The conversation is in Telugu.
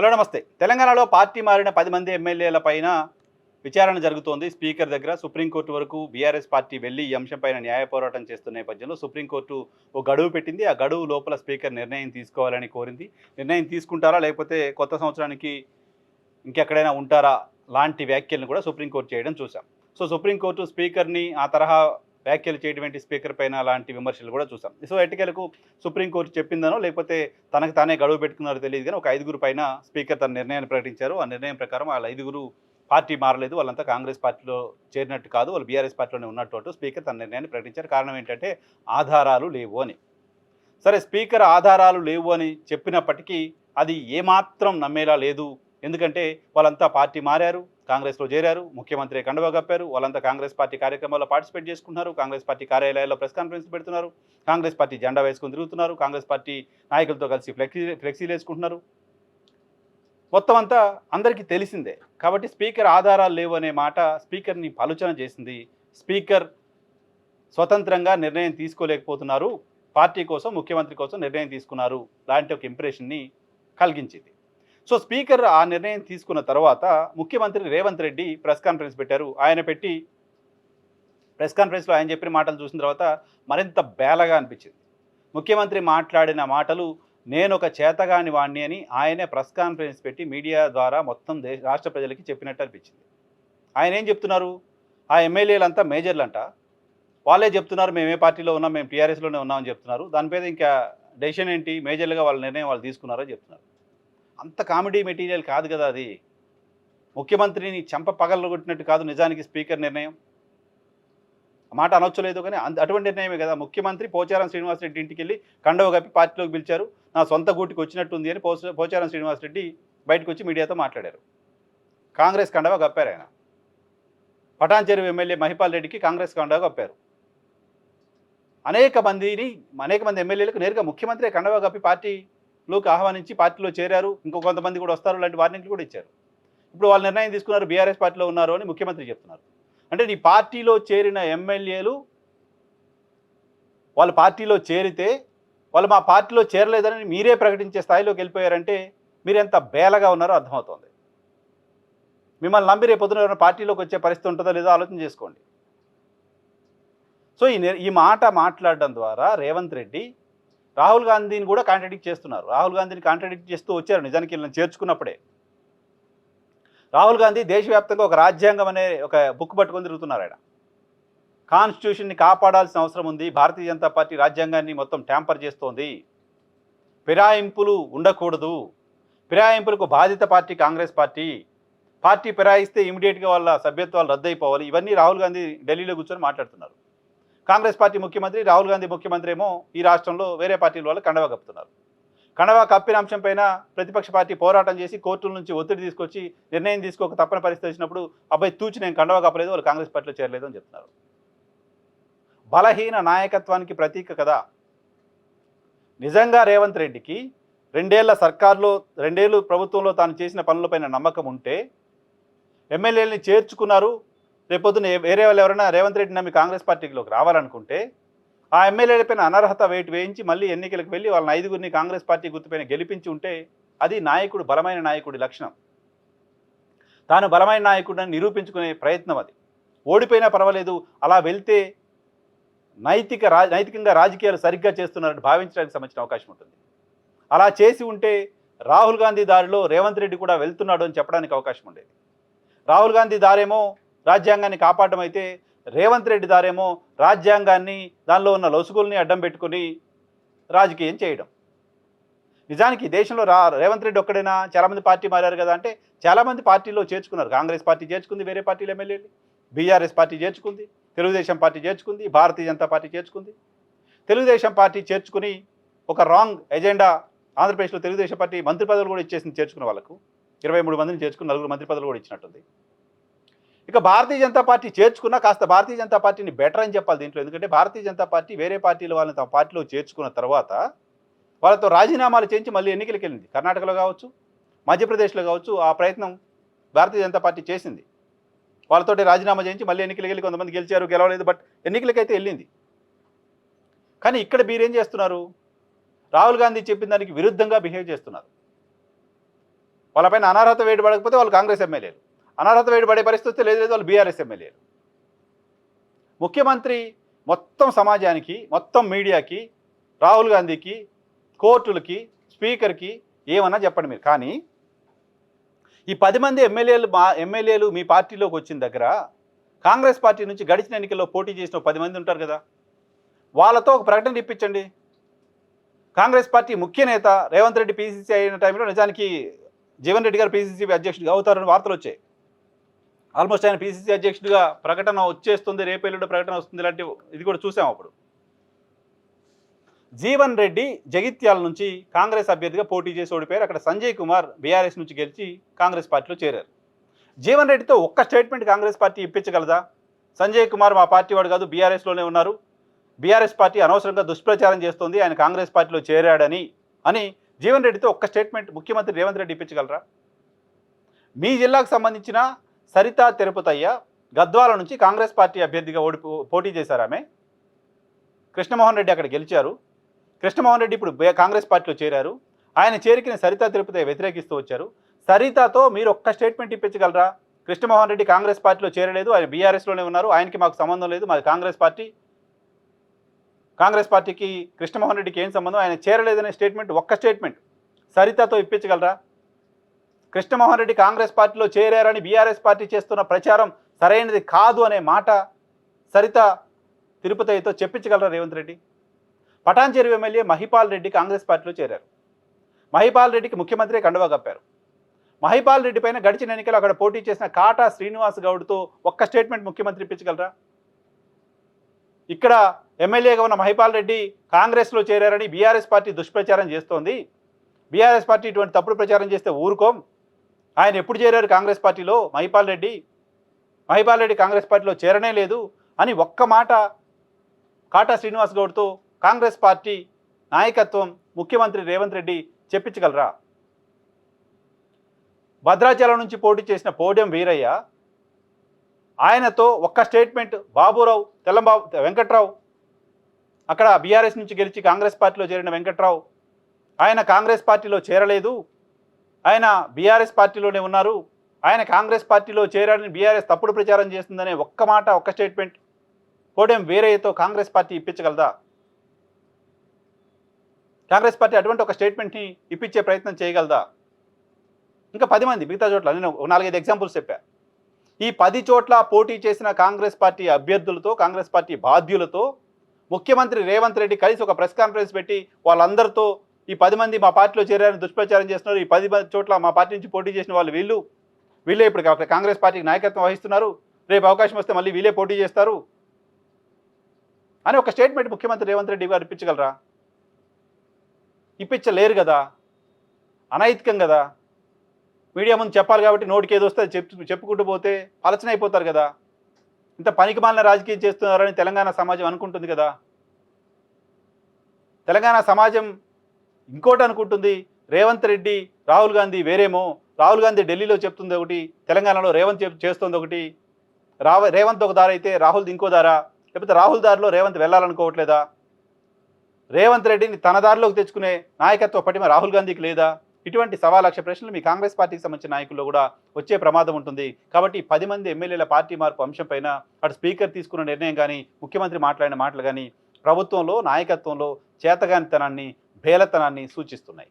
హలో నమస్తే. తెలంగాణలో పార్టీ మారిన పది మంది ఎమ్మెల్యేల పైన విచారణ జరుగుతోంది. స్పీకర్ దగ్గర సుప్రీంకోర్టు వరకు బీఆర్ఎస్ పార్టీ వెళ్ళి ఈ అంశంపైన న్యాయ పోరాటం చేస్తున్న నేపథ్యంలో సుప్రీంకోర్టు ఓ గడువు పెట్టింది. ఆ గడువు లోపల స్పీకర్ నిర్ణయం తీసుకోవాలని కోరింది. నిర్ణయం తీసుకుంటారా లేకపోతే కొత్త సంవత్సరానికి ఇంకెక్కడైనా ఉంటారా లాంటి వ్యాఖ్యలను కూడా సుప్రీంకోర్టు చేయడం చూసాం సో సుప్రీంకోర్టు స్పీకర్ని ఆ తరహా వ్యాఖ్యలు చేయటువంటి స్పీకర్ పైన లాంటి విమర్శలు కూడా చూసాం. సో ఎట్టికలకు సుప్రీంకోర్టు చెప్పిందనో లేకపోతే తనకు తానే గడువు పెట్టుకున్నారో తెలియదు కానీ ఒక ఐదుగురు పైన స్పీకర్ తన నిర్ణయాన్ని ప్రకటించారు. ఆ నిర్ణయం ప్రకారం వాళ్ళ ఐదుగురు పార్టీ మారలేదు. వాళ్ళంతా కాంగ్రెస్ పార్టీలో చేరినట్టు కాదు. వాళ్ళు బీఆర్ఎస్ పార్టీలోనే ఉన్నట్టు అంటూ స్పీకర్ తన నిర్ణయాన్ని ప్రకటించారు. కారణం ఏంటంటే ఆధారాలు లేవు అని. సరే స్పీకర్ ఆధారాలు లేవు అని చెప్పినప్పటికీ అది ఏమాత్రం నమ్మేలా లేదు. ఎందుకంటే వాళ్ళంతా పార్టీ మారారు. కాంగ్రెస్లో చేరారు ముఖ్యమంత్రి కండువా కప్పారు వాళ్ళంతా కాంగ్రెస్ పార్టీ కార్యక్రమాల్లో పార్టిసిపేట్ చేసుకుంటున్నారు కాంగ్రెస్ పార్టీ కార్యాలయాల్లో ప్రెస్ కాన్ఫరెన్స్ పెడుతున్నారు కాంగ్రెస్ పార్టీ జెండా వేసుకుని తిరుగుతున్నారు కాంగ్రెస్ పార్టీ నాయకులతో కలిసి ఫ్లెక్సీ ఫ్లెక్సీలు వేసుకుంటున్నారు. మొత్తం అంతా అందరికీ తెలిసిందే. కాబట్టి స్పీకర్ ఆధారాలు లేవు అనే మాట స్పీకర్ని పలుచన చేసింది. స్పీకర్ స్వతంత్రంగా నిర్ణయం తీసుకోలేకపోతున్నారు. పార్టీ కోసం ముఖ్యమంత్రి కోసం నిర్ణయం తీసుకున్నారు. లాంటి ఒక ఇంప్రెషన్ని కలిగించింది. సో స్పీకర్ ఆ నిర్ణయం తీసుకున్న తర్వాత ముఖ్యమంత్రి రేవంత్ రెడ్డి ప్రెస్ కాన్ఫరెన్స్ పెట్టారు. ఆయన పెట్టి ప్రెస్ కాన్ఫరెన్స్లో ఆయన చెప్పిన మాటలు చూసిన తర్వాత మరింత బేలగా అనిపించింది. ముఖ్యమంత్రి మాట్లాడిన మాటలు నేను ఒక చేతగాని వాణ్ణి అని ఆయనే ప్రెస్ కాన్ఫరెన్స్ పెట్టి మీడియా ద్వారా మొత్తం దేశ రాష్ట్ర ప్రజలకి చెప్పినట్టు అనిపించింది. ఆయన ఏం చెప్తున్నారు? ఆ ఎమ్మెల్యేలంతా మేజర్లంట. వాళ్ళే చెప్తున్నారు మేము ఏ పార్టీలో ఉన్నాం మేము టీఆర్ఎస్లోనే ఉన్నామని చెప్తున్నారు. దాని మీద ఇంకా డెసిషన్ ఏంటి? మేజర్లుగా వాళ్ళ నిర్ణయం వాళ్ళు తీసుకున్నారని చెప్తున్నారు. అంత కామెడీ మెటీరియల్ కాదు కదా అది. ముఖ్యమంత్రిని చెంప పగలగొట్టినట్టు కాదు నిజానికి స్పీకర్ నిర్ణయం. మాట అనొచ్చలేదు కానీ అటువంటి నిర్ణయమే కదా. ముఖ్యమంత్రి పోచారం శ్రీనివాసరెడ్డి ఇంటికి వెళ్ళి కండవ కప్పి పార్టీలోకి పిలిచారు. నా సొంత గూటికి వచ్చినట్టుంది అని పోచ- పోచారం శ్రీనివాసరెడ్డి బయటకు వచ్చి మీడియాతో మాట్లాడారు. కాంగ్రెస్ కండవ కప్పారు ఆయన. పటాన్ చెరువు ఎమ్మెల్యే మహిపాల్ రెడ్డికి కాంగ్రెస్ కండవ కప్పారు. అనేక మందిని అనేక మంది ఎమ్మెల్యేలకు నేరుగా ముఖ్యమంత్రి కండవ కప్పి లోకి ఆహ్వానించి పార్టీలో చేరారు. ఇంకో కొంతమంది కూడా వస్తారు. లాంటి వార్నింగ్లు కూడా ఇచ్చారు. ఇప్పుడు వాళ్ళు నిర్ణయం తీసుకున్నారు. బీఆర్ఎస్ పార్టీలో ఉన్నారు అని ముఖ్యమంత్రి చెప్తున్నారు. అంటే నీ పార్టీలో చేరిన ఎమ్మెల్యేలు వాళ్ళ పార్టీలో చేరితే వాళ్ళు మా పార్టీలో చేరలేదని మీరే ప్రకటించే స్థాయిలోకి వెళ్ళిపోయారంటే మీరు ఎంత బేలగా ఉన్నారో అర్థమవుతోంది. మిమ్మల్ని నమ్మి రేపు ఎవరైనా పార్టీలోకి వచ్చే పరిస్థితి ఉంటుందో లేదో ఆలోచన చేసుకోండి. సో ఈ ఈ మాట మాట్లాడడం ద్వారా రేవంత్ రెడ్డి రాహుల్ గాంధీని కూడా కాంట్రడిక్ట్ చేస్తున్నారు. రాహుల్ గాంధీని కాంట్రడిక్ట్ చేస్తూ వచ్చారు నిజానికి వీళ్ళని చేర్చుకున్నప్పుడే. రాహుల్ గాంధీ దేశవ్యాప్తంగా ఒక రాజ్యాంగం అనే ఒక బుక్ పట్టుకొని తిరుగుతున్నారు ఆయన. కాన్స్టిట్యూషన్ని కాపాడాల్సిన అవసరం ఉంది. భారతీయ జనతా పార్టీ రాజ్యాంగాన్ని మొత్తం ట్యాంపర్ చేస్తోంది. ఫిరాయింపులు ఉండకూడదు. ఫిరాయింపులకు బాధిత పార్టీ కాంగ్రెస్ పార్టీ. పార్టీ ఫిరాయిస్తే ఇమీడియట్గా వాళ్ళ సభ్యత్వాలు రద్దయిపోవాలి. ఇవన్నీ రాహుల్ గాంధీ ఢిల్లీలో కూర్చొని మాట్లాడుతున్నారు. కాంగ్రెస్ పార్టీ ముఖ్యమంత్రి రాహుల్ గాంధీ ముఖ్యమంత్రి ఏమో ఈ రాష్ట్రంలో వేరే పార్టీల వాళ్ళు కండవా కప్పుతున్నారు. కండవా కప్పిన అంశంపైన ప్రతిపక్ష పార్టీ పోరాటం చేసి కోర్టుల నుంచి ఒత్తిడి తీసుకొచ్చి నిర్ణయం తీసుకోక తప్పని పరిస్థితి వచ్చినప్పుడు అబ్బాయి తూచి నేను కండవా కప్పలేదు వాళ్ళు కాంగ్రెస్ పార్టీలో చేరలేదు అని చెప్తున్నారు. బలహీన నాయకత్వానికి ప్రతీక కదా. నిజంగా రేవంత్ రెడ్డికి రెండేళ్ళ సర్కార్లో రెండేళ్ళు ప్రభుత్వంలో తాను చేసిన పనులపైన నమ్మకం ఉంటే ఎమ్మెల్యేలని చేర్చుకున్నారు రేపొద్దున వేరే వాళ్ళు ఎవరైనా రేవంత్ రెడ్డి నమ్మి కాంగ్రెస్ పార్టీలోకి రావాలనుకుంటే ఆ ఎమ్మెల్యేల పైన అనర్హత వేటు వేయించి మళ్ళీ ఎన్నికలకు వెళ్ళి వాళ్ళని ఐదుగురిని కాంగ్రెస్ పార్టీ గుర్తుపైన గెలిపించి ఉంటే అది నాయకుడు బలమైన నాయకుడి లక్షణం. తాను బలమైన నాయకుడిని నిరూపించుకునే ప్రయత్నం అది. ఓడిపోయినా పర్వాలేదు అలా వెళ్తే నైతిక రా నైతికంగా రాజకీయాలు సరిగ్గా చేస్తున్నారని భావించడానికి సంబంధించిన అవకాశం ఉంటుంది. అలా చేసి ఉంటే రాహుల్ గాంధీ దారిలో రేవంత్ రెడ్డి కూడా వెళ్తున్నాడు అని చెప్పడానికి అవకాశం ఉండేది. రాహుల్ గాంధీ దారేమో రాజ్యాంగాన్ని కాపాడడం అయితే రేవంత్ రెడ్డి దారేమో రాజ్యాంగాన్ని దానిలో ఉన్న లొసుగుల్ని అడ్డం పెట్టుకుని రాజకీయం చేయడం. నిజానికి దేశంలో రా రేవంత్ రెడ్డి ఒక్కడైనా చాలామంది పార్టీ మారారు కదా అంటే చాలామంది పార్టీలో చేర్చుకున్నారు. కాంగ్రెస్ పార్టీ చేర్చుకుంది వేరే పార్టీలు ఎమ్మెల్యేలు. బీఆర్ఎస్ పార్టీ చేర్చుకుంది తెలుగుదేశం పార్టీ చేర్చుకుంది భారతీయ జనతా పార్టీ చేర్చుకుంది. తెలుగుదేశం పార్టీ చేర్చుకుని ఒక రాంగ్ ఎజెండా ఆంధ్రప్రదేశ్లో తెలుగుదేశం పార్టీ మంత్రి పదవులు కూడా ఇచ్చేసింది చేర్చుకున్న వాళ్ళకు. ఇరవై మూడు మందిని చేర్చుకుని నలుగురు మంత్రి పదవులు కూడా ఇచ్చినట్టుంది. ఇక భారతీయ జనతా పార్టీ చేర్చుకున్నా కాస్త భారతీయ జనతా పార్టీని బెటర్ అని చెప్పాలి దీంట్లో. ఎందుకంటే భారతీయ జనతా పార్టీ వేరే పార్టీల వాళ్ళని తమ పార్టీలో చేర్చుకున్న తర్వాత వాళ్ళతో రాజీనామాలు చేయించి మళ్ళీ ఎన్నికలకు వెళ్ళింది. కర్ణాటకలో కావచ్చు మధ్యప్రదేశ్లో కావచ్చు ఆ ప్రయత్నం భారతీయ జనతా పార్టీ చేసింది. వాళ్ళతోటి రాజీనామా చేయించి మళ్ళీ ఎన్నికలకు వెళ్ళి కొంతమంది గెలిచారు గెలవలేదు బట్ ఎన్నికలకైతే వెళ్ళింది. కానీ ఇక్కడ మీరేం చేస్తున్నారు? రాహుల్ గాంధీ చెప్పిన దానికి విరుద్ధంగా బిహేవ్ చేస్తున్నారు. వాళ్ళపైన అనర్హత వేడి వాళ్ళు కాంగ్రెస్ ఎమ్మెల్యేలు. అనర్హత వేయబడే పరిస్థితి లేదు లేదు వాళ్ళు బీఆర్ఎస్ ఎమ్మెల్యేలు ముఖ్యమంత్రి మొత్తం సమాజానికి మొత్తం మీడియాకి రాహుల్ గాంధీకి కోర్టులకి స్పీకర్కి ఏమన్నా చెప్పండి మీరు. కానీ ఈ పది మంది ఎమ్మెల్యేలు మా ఎమ్మెల్యేలు మీ పార్టీలోకి వచ్చిన దగ్గర కాంగ్రెస్ పార్టీ నుంచి గడిచిన ఎన్నికల్లో పోటీ చేసిన పది మంది ఉంటారు కదా. వాళ్ళతో ఒక ప్రకటన ఇప్పించండి. కాంగ్రెస్ పార్టీ ముఖ్య నేత రేవంత్ రెడ్డి పీసీసీ అయిన టైంలో నిజానికి జీవన్ రెడ్డి గారు పీసీసీ అధ్యక్షుడిగా అవుతారని వార్తలు వచ్చాయి. ఆల్మోస్ట్ ఆయన పీసీసీ అధ్యక్షుడిగా ప్రకటన వచ్చేస్తుంది రేపు ప్రకటన వస్తుంది ఇలాంటి ఇది కూడా చూసాం అప్పుడు. జీవన్ రెడ్డి జగిత్యాల నుంచి కాంగ్రెస్ అభ్యర్థిగా పోటీ చేసి ఓడిపోయారు. అక్కడ సంజయ్ కుమార్ బీఆర్ఎస్ నుంచి గెలిచి కాంగ్రెస్ పార్టీలో చేరారు. జీవన్ రెడ్డితో ఒక్క స్టేట్మెంట్ కాంగ్రెస్ పార్టీ ఇప్పించగలదా? సంజయ్ కుమార్ మా పార్టీ వాడు కాదు బీఆర్ఎస్లోనే ఉన్నారు. బీఆర్ఎస్ పార్టీ అనవసరంగా దుష్ప్రచారం చేస్తోంది ఆయన కాంగ్రెస్ పార్టీలో చేరాడని అని జీవన్ రెడ్డితో ఒక్క స్టేట్మెంట్ ముఖ్యమంత్రి రేవంత్ రెడ్డి ఇప్పించగలరా? మీ జిల్లాకు సంబంధించిన సరితా తిరుపతయ్య గద్వాల నుంచి కాంగ్రెస్ పార్టీ అభ్యర్థిగా ఓడి పోటీ చేశారు ఆమె. కృష్ణమోహన్ రెడ్డి అక్కడ గెలిచారు. కృష్ణమోహన్ రెడ్డి ఇప్పుడు కాంగ్రెస్ పార్టీలో చేరారు. ఆయన చేరికిన సరితా తిరుపతి వ్యతిరేకిస్తూ వచ్చారు. సరితాతో మీరు ఒక్క స్టేట్మెంట్ ఇప్పించగలరా? కృష్ణమోహన్ రెడ్డి కాంగ్రెస్ పార్టీలో చేరలేదు. ఆయన బీఆర్ఎస్లోనే ఉన్నారు. ఆయనకి మాకు సంబంధం లేదు. మాది కాంగ్రెస్ పార్టీ. కాంగ్రెస్ పార్టీకి కృష్ణమోహన్ రెడ్డికి ఏం సంబంధం? ఆయన చేరలేదనే స్టేట్మెంట్ ఒక్క స్టేట్మెంట్ సరితాతో ఇప్పించగలరా? కృష్ణమోహన్ రెడ్డి కాంగ్రెస్ పార్టీలో చేరారని బీఆర్ఎస్ పార్టీ చేస్తున్న ప్రచారం సరైనది కాదు అనే మాట సరిత తిరుపతితో చెప్పించగలరా రేవంత్ రెడ్డి? పటాన్చెరు ఎమ్మెల్యే మహిపాల్ రెడ్డి కాంగ్రెస్ పార్టీలో చేరారు. మహిపాల్ రెడ్డికి ముఖ్యమంత్రి కండువా కప్పారు. మహిపాల్ రెడ్డి పైన గడిచిన ఎన్నికలు అక్కడ పోటీ చేసిన కాటా శ్రీనివాస్ గౌడ్తో ఒక్క స్టేట్మెంట్ ముఖ్యమంత్రి ఇప్పించగలరా? ఇక్కడ ఎమ్మెల్యేగా ఉన్న మహిపాల్ రెడ్డి కాంగ్రెస్లో చేరారని బీఆర్ఎస్ పార్టీ దుష్ప్రచారం చేస్తోంది. బీఆర్ఎస్ పార్టీ ఇటువంటి తప్పుడు ప్రచారం చేస్తే ఊరుకోం. ఆయన ఎప్పుడు చేరారు కాంగ్రెస్ పార్టీలో? మహిపాల్ రెడ్డి. మహిపాల్ రెడ్డి కాంగ్రెస్ పార్టీలో చేరనే లేదు అని ఒక్క మాట కాటా శ్రీనివాస్ గౌడ్తో కాంగ్రెస్ పార్టీ నాయకత్వం ముఖ్యమంత్రి రేవంత్ రెడ్డి చెప్పించగలరా? భద్రాచలం నుంచి పోటీ చేసిన పోడియం వీరయ్య ఆయనతో ఒక్క స్టేట్మెంట్ బాబురావు తెల్లంబాబు వెంకట్రావు. అక్కడ బీఆర్ఎస్ నుంచి గెలిచి కాంగ్రెస్ పార్టీలో చేరిన వెంకట్రావు. ఆయన కాంగ్రెస్ పార్టీలో చేరలేదు. ఆయన బీఆర్ఎస్ పార్టీలోనే ఉన్నారు. ఆయన కాంగ్రెస్ పార్టీలో చేరాడని బీఆర్ఎస్ తప్పుడు ప్రచారం చేస్తుందనే ఒక్క మాట ఒక్క స్టేట్మెంట్ పోడెం వేరేతో కాంగ్రెస్ పార్టీ ఇప్పించగలదా? కాంగ్రెస్ పార్టీ అటువంటి ఒక స్టేట్మెంట్ని ఇప్పించే ప్రయత్నం చేయగలదా? ఇంకా పది మంది మిగతా చోట్ల నేను నాలుగైదు ఎగ్జాంపుల్స్ చెప్పా. ఈ పది చోట్ల పోటీ చేసిన కాంగ్రెస్ పార్టీ అభ్యర్థులతో కాంగ్రెస్ పార్టీ బాధ్యులతో ముఖ్యమంత్రి రేవంత్ రెడ్డి కలిసి ఒక ప్రెస్ కాన్ఫరెన్స్ పెట్టి వాళ్ళందరితో ఈ పది మంది మా పార్టీలో చేరారని దుష్ప్రచారం చేస్తున్నారు. ఈ పది మంది చోట్ల మా పార్టీ నుంచి పోటీ చేసిన వాళ్ళు వీళ్ళు. వీళ్ళే ఇప్పుడు కాంగ్రెస్ పార్టీకి నాయకత్వం వహిస్తున్నారు. రేపు అవకాశం వస్తే మళ్ళీ వీళ్ళే పోటీ చేస్తారు. అని ఒక స్టేట్మెంట్ ముఖ్యమంత్రి రేవంత్ రెడ్డి గారు ఇప్పించగలరా? ఇప్పించలేరు కదా. అనైతికం కదా. మీడియా ముందు చెప్పాలి కాబట్టి నోటికి ఏదో వస్తే చెప్పు చెప్పుకుంటూ పోతే పలచన అయిపోతారు కదా. ఇంత పనికిమాలిన రాజకీయం చేస్తున్నారని తెలంగాణ సమాజం అనుకుంటుంది కదా. తెలంగాణ సమాజం ఇంకోటి అనుకుంటుంది రేవంత్ రెడ్డి రాహుల్ గాంధీ వేరేమో. రాహుల్ గాంధీ ఢిల్లీలో చెప్తుంది ఒకటి తెలంగాణలో రేవంత్ చెప్- చేస్తుంది ఒకటి. రావ రేవంత్ ఒక దారి అయితే రాహుల్ ఇంకో దారా? లేకపోతే రాహుల్ దారిలో రేవంత్ వెళ్ళాలనుకోవట్లేదా? రేవంత్ రెడ్డిని తన దారిలోకి తెచ్చుకునే నాయకత్వ పటిమ రాహుల్ గాంధీకి లేదా? ఇటువంటి సవా లక్ష ప్రశ్నలు మీ కాంగ్రెస్ పార్టీకి సంబంధించిన నాయకుల్లో కూడా వచ్చే ప్రమాదం ఉంటుంది. కాబట్టి పది మంది ఎమ్మెల్యేల పార్టీ మార్పు అంశం పైన అటు స్పీకర్ తీసుకున్న నిర్ణయం కానీ ముఖ్యమంత్రి మాట్లాడిన మాటలు కానీ ప్రభుత్వంలో నాయకత్వంలో చేతగానితనాన్ని భేలతనాన్ని సూచిస్తున్నాయి.